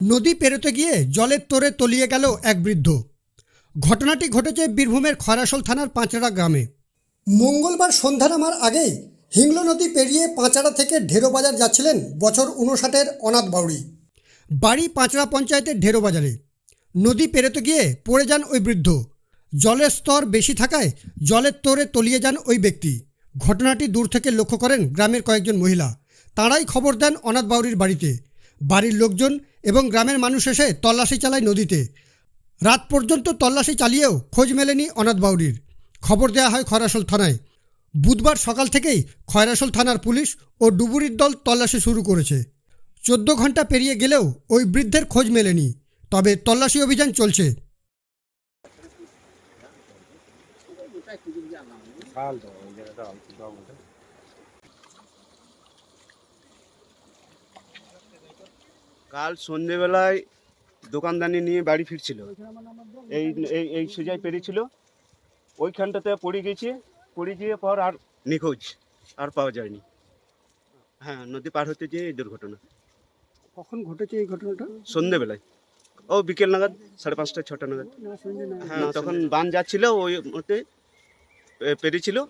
নদী পেরোতে গিয়ে জলের তোরে তলিয়ে গেল এক বৃদ্ধ। ঘটনাটি ঘটেছে বীরভূমের খয়রাসোল থানার পাঁচড়া গ্রামে। মঙ্গলবার সন্ধ্যা নামার আগেই হিংলো নদী পেরিয়ে পাঁচড়া থেকে ঢেরো বাজার যাচ্ছিলেন বছর উনষাটের অনাথ বাউরি বাড়ি পাঁচড়া পঞ্চায়েতের ঢেরো বাজারে। নদী পেরোতে গিয়ে পড়ে যান ওই বৃদ্ধ। জলের স্তর বেশি থাকায় জলের তোরে তলিয়ে যান ওই ব্যক্তি। ঘটনাটি দূর থেকে লক্ষ্য করেন গ্রামের কয়েকজন মহিলা। তাঁরাই খবর দেন অনাথ বাউরির বাড়িতে। বাড়ির লোকজন এবং গ্রামের মানুষ এসে তল্লাশি চালায় নদীতে। রাত পর্যন্ত তল্লাশি চালিয়েও খোঁজ মেলেনি অনাথ বাউরির খবর দেওয়া হয় খয়রাসোল থানায়। বুধবার সকাল থেকেই খয়রাসোল থানার পুলিশ ও ডুবুরির দল তল্লাশি শুরু করেছে। চোদ্দ ঘণ্টা পেরিয়ে গেলেও ওই বৃদ্ধের খোঁজ মেলেনি, তবে তল্লাশি অভিযান চলছে। কাল সন্ধেবেলায় দোকানদানি নিয়ে বাড়ি ফিরছিল। এই এই এই সোজাই পেরেছিল। ওইখানটাতে পড়ে গেছে। পড়ে গিয়ে পর আর নিখোঁজ আর পাওয়া যায়নি। হ্যাঁ নদী পার হতে যেয়ে এই দুর্ঘটনা। কখন ঘটেছে এই ঘটনাটা? সন্ধেবেলায়। ও বিকেল নাগাদ সাড়ে পাঁচটা ছটা নাগাদ। হ্যাঁ তখন বান যাচ্ছিল ওই মতে পে- পেরেছিল।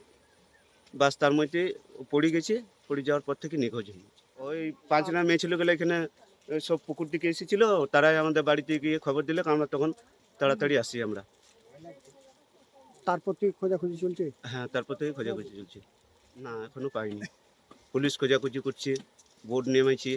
বাস তার মধ্যে পড়ে গেছে। পড়ে যাওয়ার পর থেকে নিখোঁজ হয়ে। ওই পাঁচটা মেয়ে ছেলেগুলো এখানে এ, সব পুকুর দিকে এসেছিল তারাই আমাদের বাড়িতে গিয়ে খবর দিলে আমরা তখন তাড়াতাড়ি আসি আমরা। তারপর থেকে খোঁজাখুঁজি চলছে? হ্যাঁ তারপর থেকে খোঁজাখুঁজি চলছে। না এখনও পাইনি। পুলিশ খোঁজাখুঁজি করছে বোর্ড নেমেছে।